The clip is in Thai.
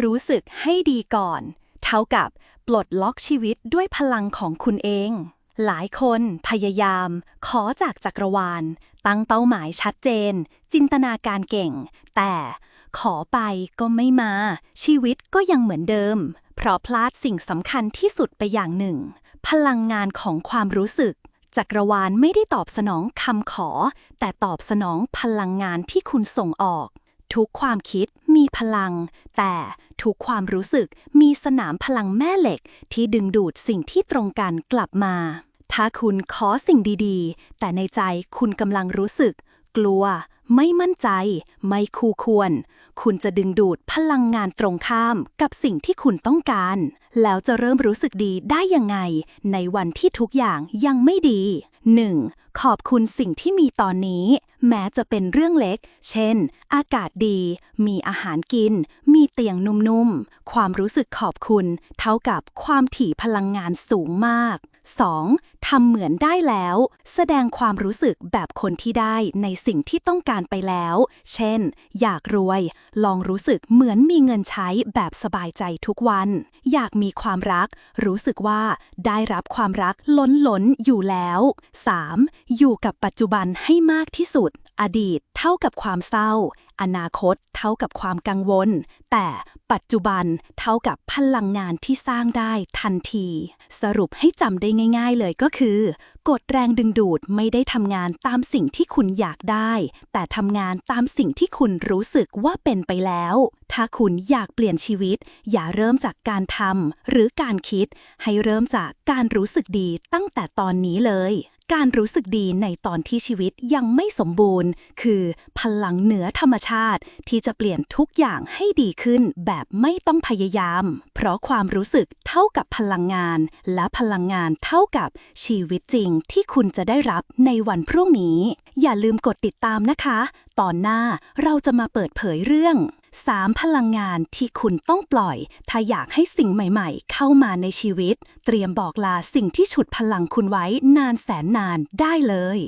รู้สึกให้ดีก่อน เท่ากับปลดล็อกชีวิตด้วยพลังของคุณเอง หลายคนพยายาม ขอจากจักรวาล ตั้งเป้าหมายชัดเจน จินตนาการเก่ง แต่ขอไปก็ไม่มา ชีวิตก็ยังเหมือนเดิม เพราะพลาดสิ่งสำคัญที่สุดไปอย่างหนึ่ง พลังงานของความรู้สึก จักรวาลไม่ได้ตอบสนองคำขอ แต่ตอบสนองพลังงานที่คุณส่งออก ทุกความคิดมีพลัง แต่ทุกความรู้สึกมีสนามพลังแม่เหล็กที่ดึงดูดสิ่งที่ตรงกันกลับมา ถ้าคุณขอสิ่งดีๆ แต่ในใจคุณกำลังรู้สึก กลัว ไม่มั่นใจ ไม่คู่ควร คุณจะดึงดูดพลังงานตรงข้ามกับสิ่งที่คุณต้องการ แล้วจะเริ่มรู้สึกดีได้ยังไง ในวันที่ทุกอย่างยังไม่ดี 1. ขอบคุณสิ่งที่มีตอนนี้ แม้จะเป็นเรื่องเล็ก เช่น อากาศดี มีอาหารกิน มีเตียงนุ่มๆ ความรู้สึกขอบคุณ เท่ากับความถี่พลังงานสูงมาก 2. ทำเหมือนได้แล้ว แสดงความรู้สึกแบบคนที่ได้ในสิ่งที่ต้องการไปแล้ว เช่น อยากรวย ลองรู้สึกเหมือนมีเงินใช้แบบสบายใจทุกวัน อยากมีความรัก รู้สึกว่าได้รับความรักล้นล้นอยู่แล้ว 3. อยู่กับปัจจุบันให้มากที่สุด อดีตเท่ากับความเศร้า อนาคตเท่ากับความกังวล แต่ปัจจุบันเท่ากับพลังงานที่สร้างได้ทันที สรุปให้จำได้ง่าย ๆ เลยก็คือ กฎแรงดึงดูดไม่ได้ทำงานตามสิ่งที่คุณอยากได้ แต่ทำงานตามสิ่งที่คุณรู้สึกว่าเป็นไปแล้ว ถ้าคุณอยากเปลี่ยนชีวิต อย่าเริ่มจากการทำหรือการคิด ให้เริ่มจากการรู้สึกดีตั้งแต่ตอนนี้เลย การรู้สึกดีในตอนที่ชีวิตยังไม่สมบูรณ์ คือพลังเหนือธรรมชาติที่จะเปลี่ยนทุกอย่างให้ดีขึ้นแบบไม่ต้องพยายาม เพราะความรู้สึกเท่ากับพลังงาน และพลังงานเท่ากับชีวิตจริงที่คุณจะได้รับในวันพรุ่งนี้ อย่าลืมกดติดตามนะคะ ตอนหน้าเราจะมาเปิดเผยเรื่อง 3 พลังงานที่คุณต้องปล่อย ถ้าอยากให้สิ่งใหม่ๆ เข้ามาในชีวิต เตรียมบอกลาสิ่งที่ฉุดพลังคุณไว้นานแสนนานได้เลย